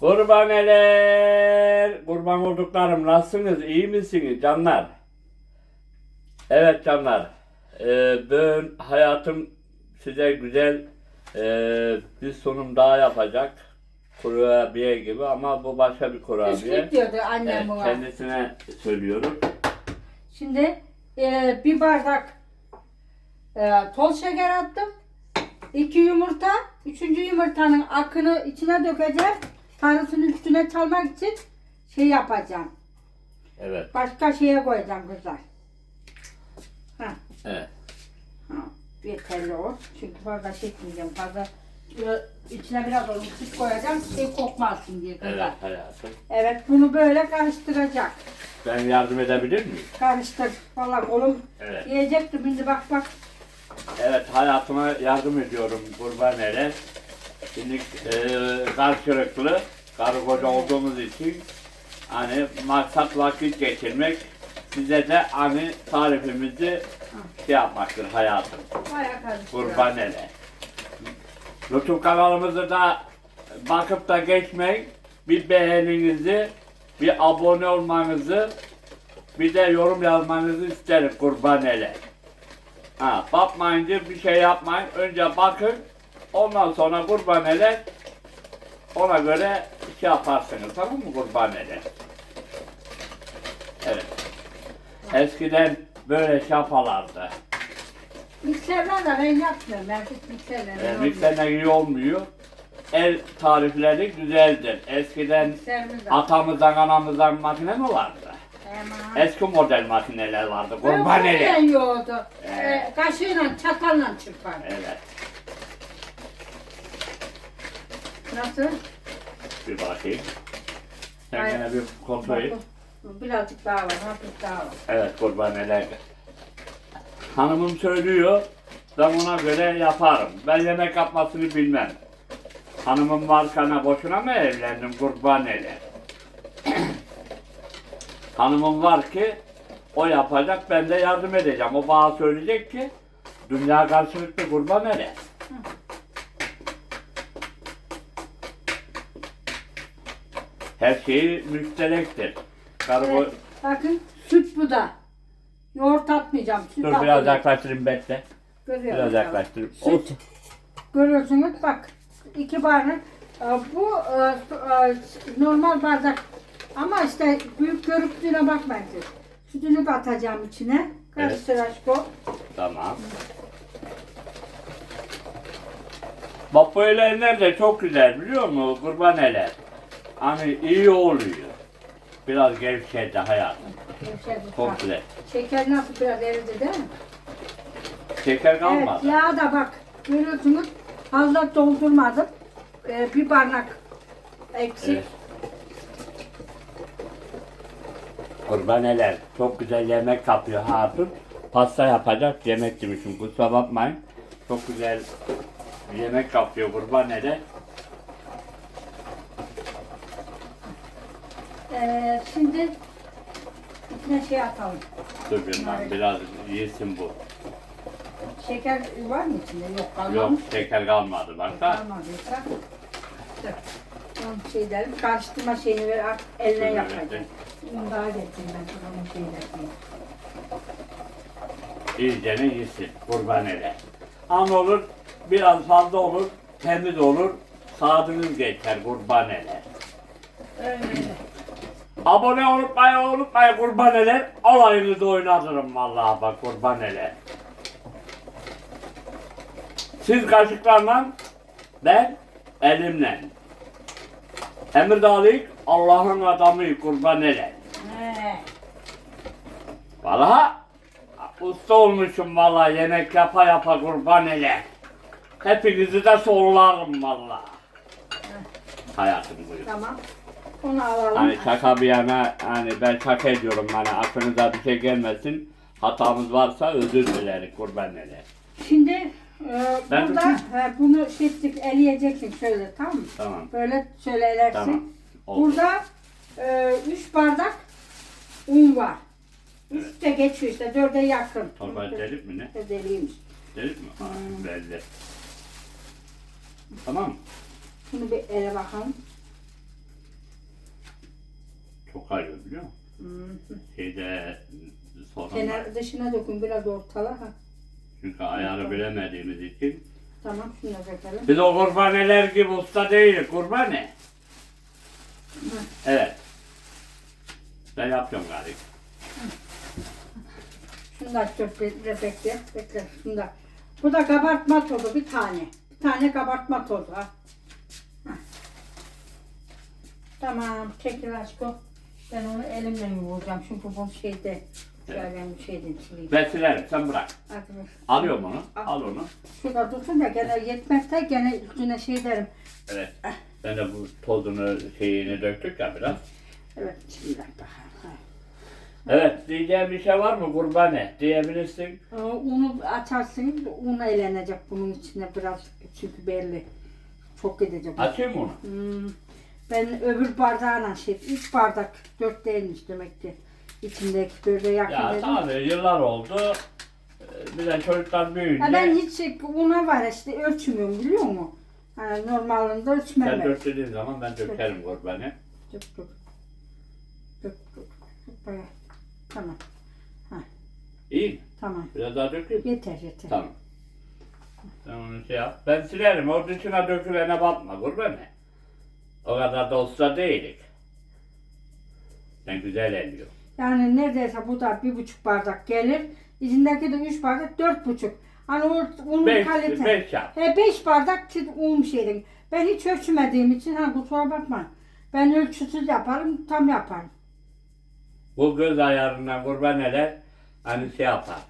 Kurbaneler, kurban olduklarım nasılsınız, iyi misiniz canlar? Evet canlar, ee, ben hayatım size güzel ee, bir sunum daha yapacak. Kurabiye gibi ama bu başka bir kurabiye. Bisküvit diyordu annem Evet, buna. kendisine söylüyorum. Şimdi e, bir bardak e, toz şeker attım. İki yumurta. Üçüncü yumurtanın akını içine dökeceğim. Tanrısının üstüne çalmak için şey yapacağım. Evet, Başka şeye koyacağım kızlar. Ha, evet. ha, yeterli o. Çünkü fazla çekmeyeceğim. Fazla e, içine biraz onu süt koyacağım. Şey kokmasın diye kızlar. Evet hayatım. Evet bunu böyle karıştıracak. Ben yardım edebilir miyim? Karıştır. Valla kolum Evet. yiyecektim. Şimdi bak bak. Evet hayatıma yardım ediyorum kurbanele. Şimdi e, karşılıklı karı koca olduğumuz için hani maksat vakit geçirmek size de hani tarifimizi şey yapmaktır hayatım. Bayağı karıştır. Kurbanele. YouTube kanalımızı da bakıp da geçmeyin. Bir beğeninizi, bir abone olmanızı, bir de yorum yazmanızı isterim kurbanele. Ha, bakmayınca bir şey yapmayın. Önce bakın. Ondan sonra kurbanele ona göre şey yaparsınız. Tamam mı kurbanele? Evet. Eskiden böyle şey yaparlardı. Mikserler de ben yapmıyorum. Ben hiç mikserle. E, mikserle iyi olmuyor. El tarifleri güzeldir. Eskiden Mikserimiz atamızdan anamızdan makine mi vardı? Aman. Eski model makineler vardı. Ben Kurbaneli. öyle yiyordu. Evet. Ee, kaşığıyla çatalla çırpar. Evet. Nasıl? Bir bakayım. Sen Ay- gene bir kontrol et. Birazcık daha var. Hafif daha var. Evet kurbaneler. Hanımım söylüyor. Ben ona göre yaparım. Ben yemek yapmasını bilmem. Hanımım varken boşuna mı evlendim kurbaneler? Hanımım var ki o yapacak ben de yardım edeceğim. O bana söyleyecek ki dünya karşılıklı kurban ele. Her şeyi müşterektir. Karı Evet. Bakın süt bu da. Yoğurt atmayacağım. Süt Dur biraz atacağım. yaklaştırayım bekle. Görüyor Biraz yaklaştırayım. Süt. Olsun. Görüyorsunuz bak. iki bardak. Bu normal bardak. Ama işte büyük görüntüne bakmayın. Sütünü atacağım içine. Karıştır aşko. Tamam. Bak bu elenler de çok güzel biliyor musun? Kurban ele. Hani iyi oluyor. Biraz gevşedi hayatım. Gevşedi. Komple. Şeker nasıl biraz eridi değil mi? Şeker Evet kalmadı. yağ da bak. Görüyorsunuz fazla doldurmadım. Ee, bir bardak eksik. Evet. Kurbaneler çok güzel yemek yapıyor hatun. Pasta yapacak yemek demişim kusura bakmayın. Çok güzel yemek yapıyor kurbaneler. Ee, şimdi içine şey atalım. Dur bir lan, biraz yesin bu. Şeker var mı içinde? Yok Yok kalmamış. şeker kalmadı bak da. Kalmadıysa. Dur. Onu şey derim, karıştırma şeyini ver, artık eline Evet, yapacağım. Bunu daha getireyim ben sana onun şeyini. İyicene yesin kurbaneler. An olur biraz fazla olur temiz olur sağdınız geçer kurbaneler. Öyle. Abone unutmayın unutmayın kurbaneler. Alayınızı oynatırım vallahi bak kurbaneler. Siz kaşıklarla ben elimle. Emir Dağlık Allah'ın adamı kurbaneler. He. Vallahi usta olmuşum vallahi yemek yapa yapa kurbaneler. Hepinizi de sorularım vallahi. Hayatım buyur. Tamam. Onu alalım. Hani şaka bir yana hani ben şaka ediyorum hani aklınıza bir şey gelmesin. Hatamız varsa özür dilerim kurbaneler. Şimdi e, Ben burada tutayım. e, bunu şiftik eleyeceksin şöyle tamam mı? Tamam. Böyle şöyle elersin. Tamam. Oldu. Burada 3 bardak un var. Üste geçiyor işte dörde yakın. Torba delik mi ne? İşte deliymiş. Delik mi? Ha, belli. Tamam. Şunu bir ele bakalım. Çok kayıyor biliyor musun? Hı. Şeyde sorun var. Kenar dışına dokun biraz ortala. Ha. Çünkü ayarı bilemediğimiz için. Tamam şunu da dökelim. Biz o kurbaneler gibi usta değiliz. Kurbane. Evet. Ben yapıyorum galiba. Şunu da çok bekle bekle. Bekle şunu da. Bu da kabartma tozu bir tane. Bir tane kabartma tozu ha. Hah. Tamam çekil aşkım. Ben onu elimle yoğuracağım çünkü bu şeyde. Şöyle bu şeyden sileyim. Ben silerim sen bırak. Bak. Alıyorum onu. Al onu. Şurada dursun da gene yetmezse gene üstüne şey derim. Evet. Ben de bu tozunu şeyini döktük ya biraz. Evet şimdi bak bakalım. Evet diyeceğim bir şey var mı kurbane diyebilirsin. Ee, Unu açarsın, un eğlenecek bunun içine biraz çünkü belli. Çok gidecek. Açayım mı onu? Hmm, ben öbür bardağına şey, üç bardak, dört değilmiş demek ki. İçindeki böyle yakın Ya dedim. tabii yıllar oldu. Ee, Bir de çocuklar büyüyünce ben hiç şey, una var işte ölçmüyorum biliyor musun? Hani normalinde ölçmem. sen ben. dök dediğin zaman ben dökerim kurbane. Dök dök. Dök dök. Bayağı. Tamam, İyi mi? tamam. Biraz daha dökeyim. Yeter yeter. Tamam. Sen onu şey yap. Ben silerim. O dışına dökülene bakma kurbane. O kadar da usta değilik. Ben güzel eliyorum. Yani neredeyse bu da bir buçuk bardak gelir. İçindeki de üç bardak dört buçuk. Hani o unun Beş, kalite. beş yap. He, beş bardak un şeydim. Ben hiç ölçmediğim için ha kusura bakma. Ben ölçüsüz yaparım, tam yaparım. Bu göz ayarından kurbaneler hani şey yapar.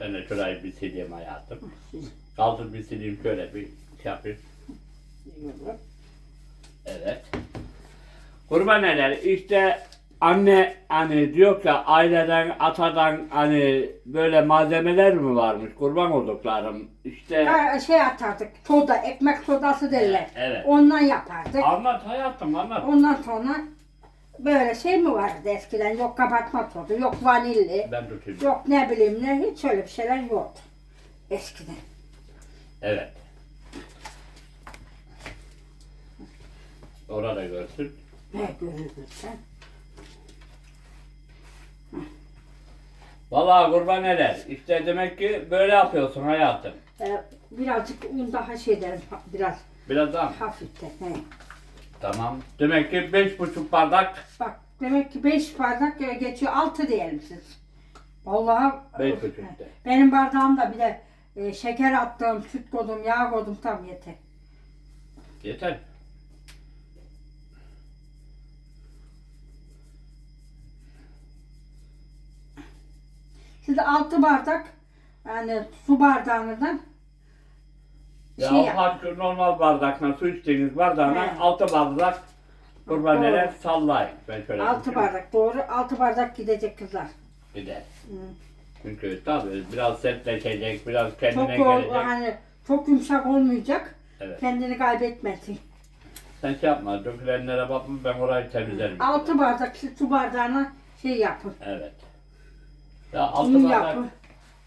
Ben de şurayı bir sileyim hayatım. Kaldır bir sileyim şöyle bir şey yapayım. Evet. Kurbaneler işte anne hani diyor ki aileden atadan hani böyle malzemeler mi varmış kurban olduklarım işte Ha, şey atardık, soda, ekmek sodası derler. Evet. Ondan yapardık. anlat hayatım anlat. Ondan sonra böyle şey mi vardı eskiden? Yok kabartma tozu, yok vanilli, Ben tutayım. yok ne bileyim ne, hiç öyle bir şeyler yoktu. Eskiden. Evet. Orada görsün. Ne görürdün sen? Vallahi kurbaneler işte demek ki böyle yapıyorsun hayatım. Ee, birazcık un daha şey derim, ha- biraz Biraz daha mı? hafiften. He. Tamam. Demek ki beş buçuk bardak Bak demek ki 5 bardak e, geçiyor 6 diyelim siz. Vallahi Beş buçuk de. Benim bardağımda bir de e, şeker attım, süt koydum, yağ koydum tam yeter. yeter. Siz 6 bardak yani su bardağından Ya şey o yap. normal bardakla su içtiğiniz bardağına He. altı bardak kurbaneler Doğru. sallayın. Ben şöyle 6 tutayım. bardak doğru 6 bardak gidecek kızlar. Gider. Hı. Çünkü tabii biraz sertleşecek, biraz kendine Çok o, gelecek. hani çok yumuşak olmayacak. Evet. Kendini kaybetmesin. Sen şey yapma, dökülenlere bakma ben orayı temizlerim. 6 bardak su su bardağına şey yapın. Evet. Ya altı bardak,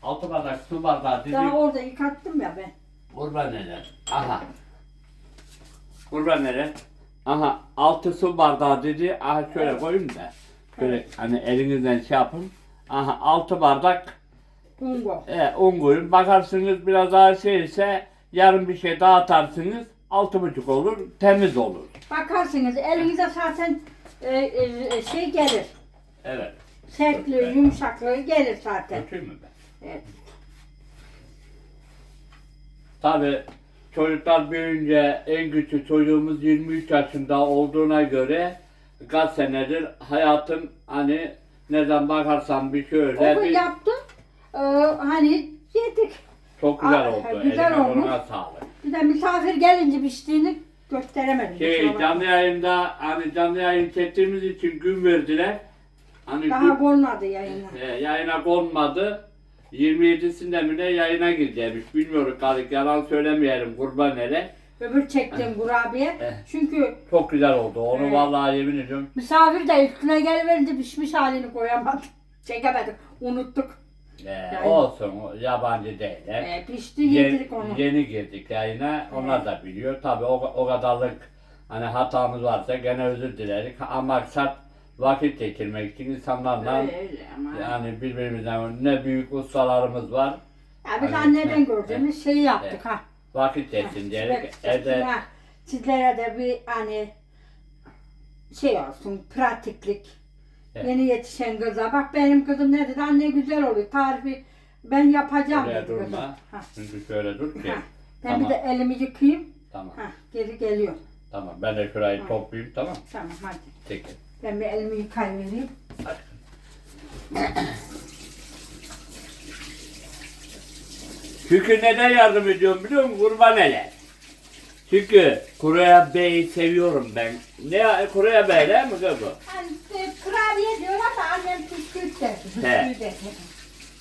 altı bardak su bardağı dedi. Daha orada yıkattım ya ben. Kurbaneler. Aha. Kurbaneler. Aha altı su bardağı dedi. Aha şöyle koyayım da. Şöyle hani elinizden şey yapın. Aha altı bardak Un koy. e, un koyun. Bakarsınız biraz daha şey ise yarım bir şey daha atarsınız. Altı buçuk olur. Temiz olur. Bakarsınız elinize zaten e, e, şey gelir. Evet. Sertliği, Evet. yumuşaklığı gelir zaten. Dökeyim mi ben? Evet. Tabi çocuklar büyüyünce en küçük çocuğumuz 23 yaşında olduğuna göre kaç senedir hayatım hani nereden bakarsan bir şöyle Onu bir yaptım. Ee, hani yedik. çok güzel Aa, oldu. güzel Eline olmuş. koluna sağlık. Bir de misafir gelince piştiğini gösteremedim. Şey kusura bakma. canlı yayında hani canlı yayın çektiğimiz için gün verdiler. Hani Daha konmadı yayına. e, yayına konmadı. 27'sinde mi ne yayına gireceğimiş. Bilmiyorum Kadık yalan söylemeyelim kurban hele. Öbür çektiğim kurabiye. Eh. Çünkü Çok güzel oldu. Onu Evet. vallahi yemin ediyorum. misafir de üstüne geliverince pişmiş halini koyamadık. Çekemedik. Unuttuk. Yani- olsun o yabancı değiller. Ee, pişti Ye- yedik onu. yeni girdik yayına. Onlar da biliyor. Tabii o, o kadarlık hani hatamız varsa gene özür dilerik. Ama maksat vakit geçirmek için insanlarla Öyle öyle ama. yani birbirimizden ne büyük ustalarımız var. Ya biz Hani- anneden gördüğümüz şeyi yaptık ha. Vakit geçsin diyerek evde ha, Sizlere de bir hani şey olsun pratiklik. Evet. Yeni yetişen kıza bak benim kızım ne dedi anne güzel oluyor tarifi ben yapacağım oraya dedi kızım. durma. Ha, Çünkü şöyle dur ki. ha. Ben Tamam. bir de elimi yıkayayım. Tamam. Ha, geri geliyor. Tamam. Ben de şurayı toplayayım tamam. Tamam hadi. Çekil. Ben bir elimi yıkayıvereyim. Çünkü neden yardım ediyorum biliyor musun? Kurban ele. Çünkü Kuroya Bey'i seviyorum ben. Ne Kuroya Bey değil mi kız bu? Hani e, kurabiye diyor ama annem püskürt. He. Der.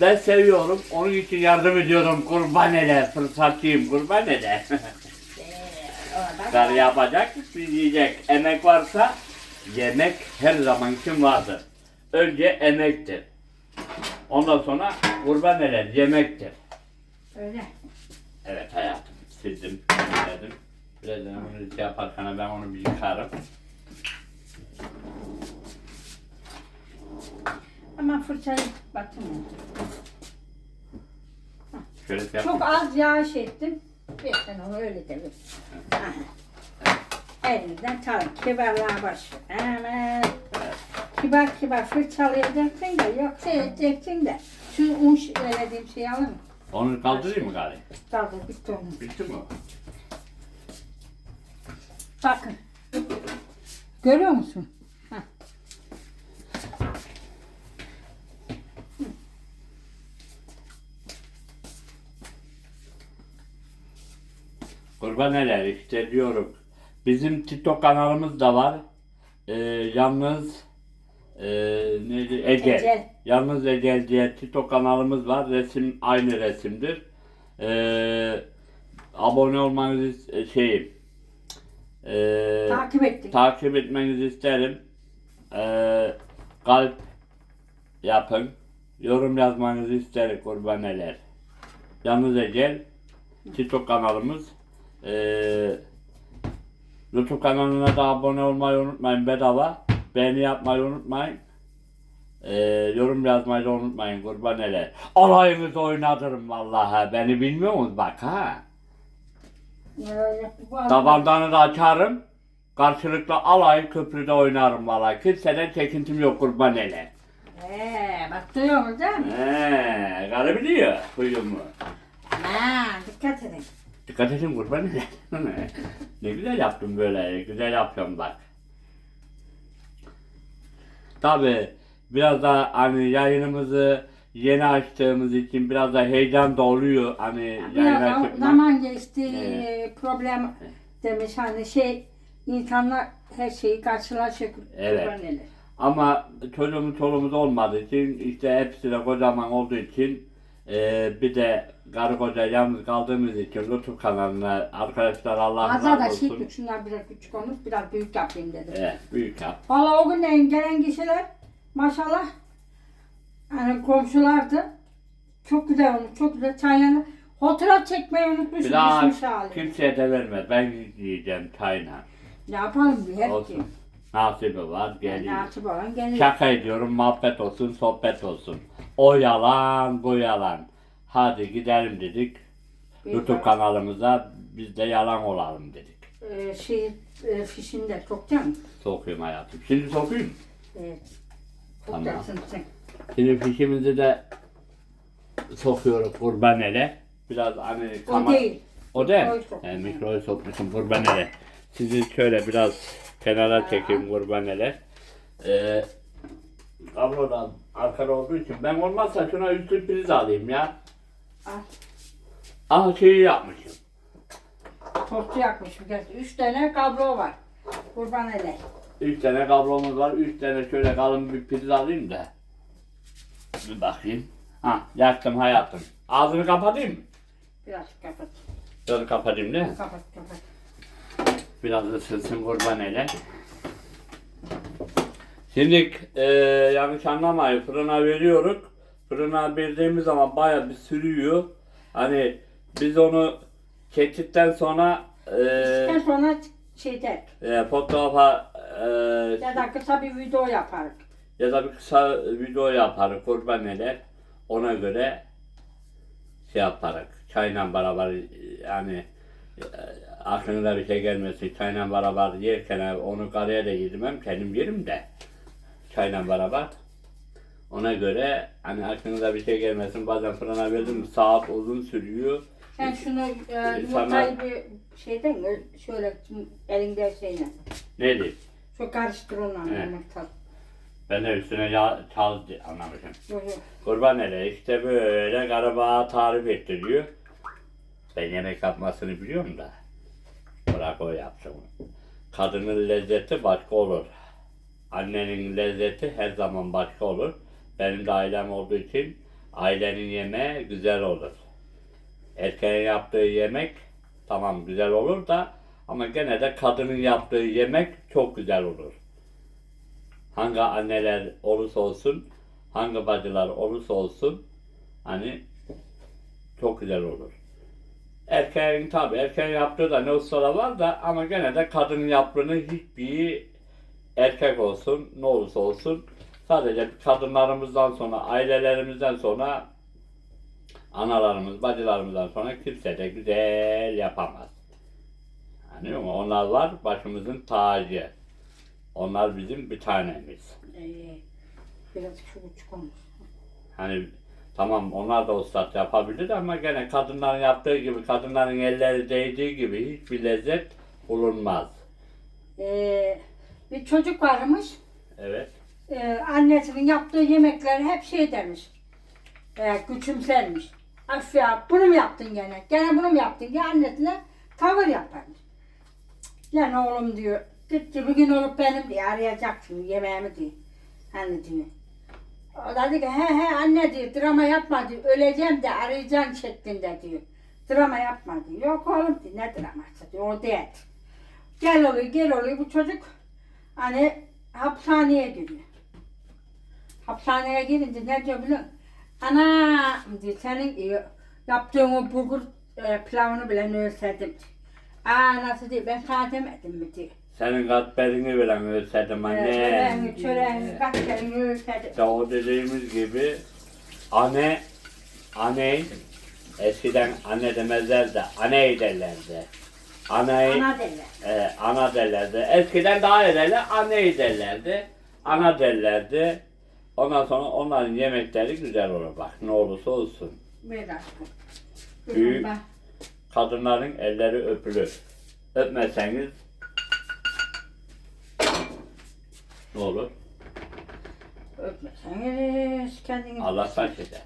Ben seviyorum. Onun için yardım ediyorum. Kurban ele. Fırsatçıyım. Kurban ele. Ee, oradan- Kar yapacak, biz yiyecek. Emek varsa yemek her zaman için vardır. Önce emektir. Ondan sonra kurban ele yemektir. Öyle. Evet hayatım. Sildim, dedim. Birazdan bunu şey yaparken ben onu bir yıkarım. Ama fırçayı batırma. Şöyle şey Çok az yağış ettim. Bir onu öyle de bir. Elinizden çalın. Kibarlığa baş. Hemen. Kibar kibar fırçalayacaksın da yoksa edeceksin de. Şu un elediğim şeyi alın. Onu kaldırayım mı gari? Kaldır bitti onun. Bitti mi? Bakın. Görüyor musun? Hah. Kurban neler işte diyorum. Bizim TikTok kanalımız da var. Ee, yalnız e, neydi? Ecel. Ecel. Yalnız Ecel diye TikTok kanalımız var. Resim aynı resimdir. Ee, abone olmanızı e, şeyim. Ee, Takip ettik. takip etmenizi isterim. Ee, kalp yapın. Yorum yazmanızı isterim kurban neler. Yalnız Ecel TikTok kanalımız. Ee, YouTube kanalına da abone olmayı unutmayın bedava. Beğeni yapmayı unutmayın. Ee, yorum yazmayı da unutmayın kurban ele. Alayınızı oynatırım vallahi. Beni bilmiyor musunuz bak ha. Tabandanı da açarım. Karşılıklı alay köprüde oynarım vallahi. Kimseden çekintim yok kurban ele. Ee, bak duyuyor musun değil mi? Eee, karı biliyor huyumu. Dikkat edin. Dikkat edin kurban ne güzel yaptım böyle. Güzel yapıyorum bak. Tabi biraz da hani yayınımızı yeni açtığımız için biraz da heyecan da oluyor. Hani Biraz yayına çıkmak. zaman geçti, Evet. problem demiş hani şey insanlar her şeyi karşılaşıyor. Evet. Ama çocuğumuz çoluğumuz olmadığı için işte hepsi de kocaman olduğu için e, bir de karı koca yalnız kaldığımız için YouTube kanalına arkadaşlar Allah Fazla da razı şey olsun. şunlar biraz küçük olmuş, biraz büyük yapayım dedim. Evet, büyük yap. Valla o gün gelen kişiler maşallah hani komşulardı. Çok güzel olmuş, çok güzel çaylarını. Fotoğraf çekmeyi unutmuş, Bir daha düşmüş hali. kimseye de vermez. Ben yiyeceğim çayla. Ne yapalım bir her Olsun. Nasibi var, geliyor. nasip olan geliyor. Şaka ediyorum, muhabbet olsun, sohbet olsun. O yalan, bu yalan. Hadi gidelim dedik. Bir YouTube bak- kanalımıza biz de yalan olalım dedik. Ee, şey, e, fişinde çok canım. Sokuyum hayatım. Şimdi sokuyum. Evet. Tamam. sen. Şimdi fişimizi de sokuyoruz kurban ele. Biraz hani O kama- değil. O değil. Mikroyu sok. He, mikroyu sokmuşum kurban ele. Sizi şöyle biraz kenara çekeyim kurban ele. Ee, kablodan arkada olduğu için ben olmazsa şuna üstü priz alayım ya. Al. Aha şeyi yapmışım. Tostu yakmış bir kez. Üç tane kablo var. Kurban ele. Üç tane kablomuz var. Üç tane şöyle kalın bir priz alayım da. Bir bakayım. Ha yaktım hayatım. Ağzını kapatayım mı? Biraz kapat. Dur kapatayım değil mi? Kapat kapat. Biraz ısınsın kurban ele. Şimdi e, yanlış anlamayın fırına veriyoruz. Fırına verdiğimiz zaman baya bir sürüyor. Hani biz onu çektikten sonra e, sonra şey der. e, fotoğrafa e, Ya da kısa bir video yaparız. ya da bir kısa video yaparız kurban eder. Ona göre şey yaparız. Çayla beraber yani e, aklına bir şey gelmesin. Çayla beraber yerken onu karıya da yedirmem. Kendim yerim de. Çayla beraber. Ona göre hani aklınıza bir şey gelmesin. Bazen fırına verdim saat uzun sürüyor. Sen şunu e, yumurtayı bir şeyden şöyle elinde şeyle. Neydi? Şu karıştır Evet. yumurta. Ben de üstüne yağ çal anlamışım. Yok yok. Kurban ele işte böyle gariba tarif ettiriyor. Ben yemek yapmasını biliyorum da. Bırak o yapsın. Kadının lezzeti başka olur. Annenin lezzeti her zaman başka olur. Benim de ailem olduğu için ailenin yemeği güzel olur. Erkeğin yaptığı yemek tamam güzel olur da ama gene de kadının yaptığı yemek çok güzel olur. Hangi anneler olursa olsun, hangi bacılar olursa olsun hani çok güzel olur. Erkeğin tabi erkeğin yaptığı da ne ustalar var da ama gene de kadının yaptığını hiçbir erkek olsun ne olursa olsun sadece kadınlarımızdan sonra ailelerimizden sonra analarımız bacılarımızdan sonra kimse de güzel yapamaz. Anlıyor musun? Onlar var başımızın tacı. Onlar bizim bir tanemiz. Ee, biraz küçük olmuş. Hani tamam onlar da ustad yapabilir ama gene kadınların yaptığı gibi, kadınların elleri değdiği gibi hiçbir lezzet bulunmaz. Ee, bir çocuk varmış. Evet. Ee, annesinin yaptığı yemekleri hep şey demiş. Ee, küçümsermiş. Af ya bunu mu yaptın gene? Gene bunu mu yaptın? diye annesine tavır yaparmış. Lan oğlum diyor. Gitti bir gün olup benim diye arayacaksın yemeğimi diye. Anne diyor. O da dedi ki he he anne diyor drama yapma diyor. Öleceğim de arayacaksın şeklinde diyor. Drama yapma diyor. Yok oğlum diyor ne draması diyor. O değil. Gel oluyor gel oluyor bu çocuk hani hapishaneye giriyor. Hapishaneye girince ne diyor biliyor musun? Ana diyor senin diyor, yaptığın o bulgur e, pilavını bile özledim. Aa nasıl diyor ben sana demedim mi diyor. Senin katmerini bilen özledim Ee, anne. Çöreğini çöreğini kaçlarını özledim. İşte o dediğimiz gibi anne, anne eskiden anne demezler de anne derlerdi. Anne, Ana derler. e, ana derlerdi. Eskiden daha evvel anne derlerdi. Ana derlerdi. Ondan sonra onların yemekleri güzel olur bak ne olursa olsun. Ver aşkım. Büyük. Kadınların elleri öpülür. Öpmeseniz ne olur? Öpmeseniz kendini... Allah saç eder.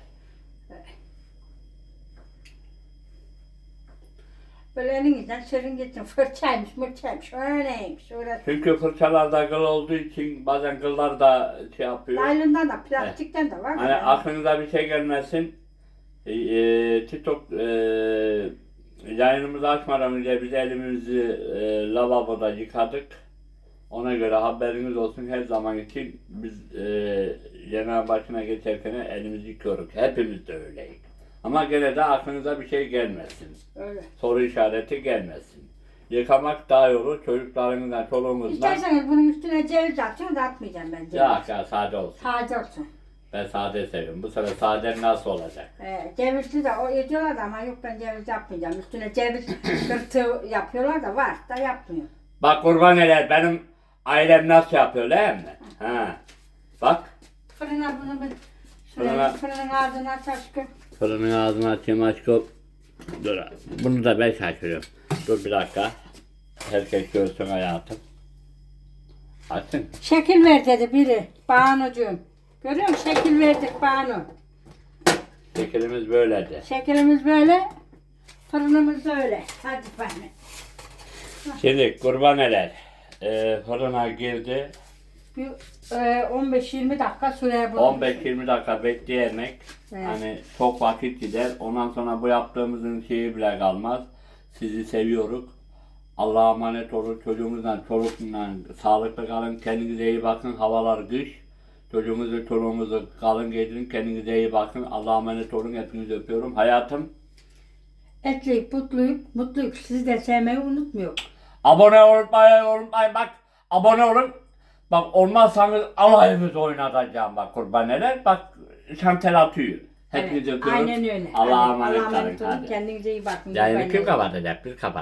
Böyle elinizden sürün gitsin. Fırçaymış, mırçaymış, öyleymiş. Öyle. Çünkü fırçalarda kıl olduğu için bazen kıllar da şey yapıyor. Naylondan da, plastikten de var. Hani aklınıza bir şey gelmesin. E, e, TikTok e, yayınımızı açmadan önce biz elimizi e, lavaboda yıkadık. Ona göre haberiniz olsun her zaman için biz e, başına geçerken elimizi yıkıyoruz. Hepimiz de öyleyiz. Ama gene de aklınıza bir şey gelmesin. Öyle. Soru işareti gelmesin. Yıkamak daha iyi olur. Çocuklarınızdan, çoluğunuzdan. İsterseniz bunun üstüne ceviz atın da atmayacağım ben ceviz. Ya, ya sade olsun. Sade olsun. Ben sade seviyorum. Bu sefer sade nasıl olacak? Ee, cevizli de o ediyorlar da ama yok ben ceviz yapmayacağım. Üstüne ceviz kırtığı yapıyorlar da var da yapmıyor. Bak kurban eler benim ailem nasıl yapıyor değil mi? Ha. Bak. Fırına bunu bir Fırına- fırının ardına aç aşkım. Fırının ağzını açayım aşkım. Dur. Bunu da ben şaşırıyorum. Dur bir dakika. Herkes görsün hayatım. Açın. Şekil ver dedi biri. Banucuğum. Görüyor musun? Şekil verdik Banu. Şeklimiz böyledir. Şeklimiz böyle. Fırınımız da öyle. Hadi Banu. Şimdi kurban eler. Ee, fırına girdi. Bir, e, 15-20 dakika sürer bu. 15-20 dakika bekleyemek. Evet. Hani çok vakit gider. Ondan sonra bu yaptığımızın şeyi bile kalmaz. Sizi seviyoruz. Allah'a emanet olun. Çocuğunuzla, çolukla sağlıklı kalın. Kendinize iyi bakın. Havalar kış. Çocuğunuzu, çoluğunuzu kalın getirin. Kendinize iyi bakın. Allah'a emanet olun. Hepinizi öpüyorum. Hayatım. Etleyip, mutluyup, mutluyup sizi de sevmeyi unutmuyor. Abone olmayı unutmayın. Bak abone olun. Bak olmazsanız alayımız oynatacağım bak kurbaneler. Bak şantel atıyor. Hepinizi Evet, öpüyorum. Aynen öyle. Allah'a Hadi, emanet olun. Kendinize iyi bakın. Yani kim kapatacak? Biz kapat.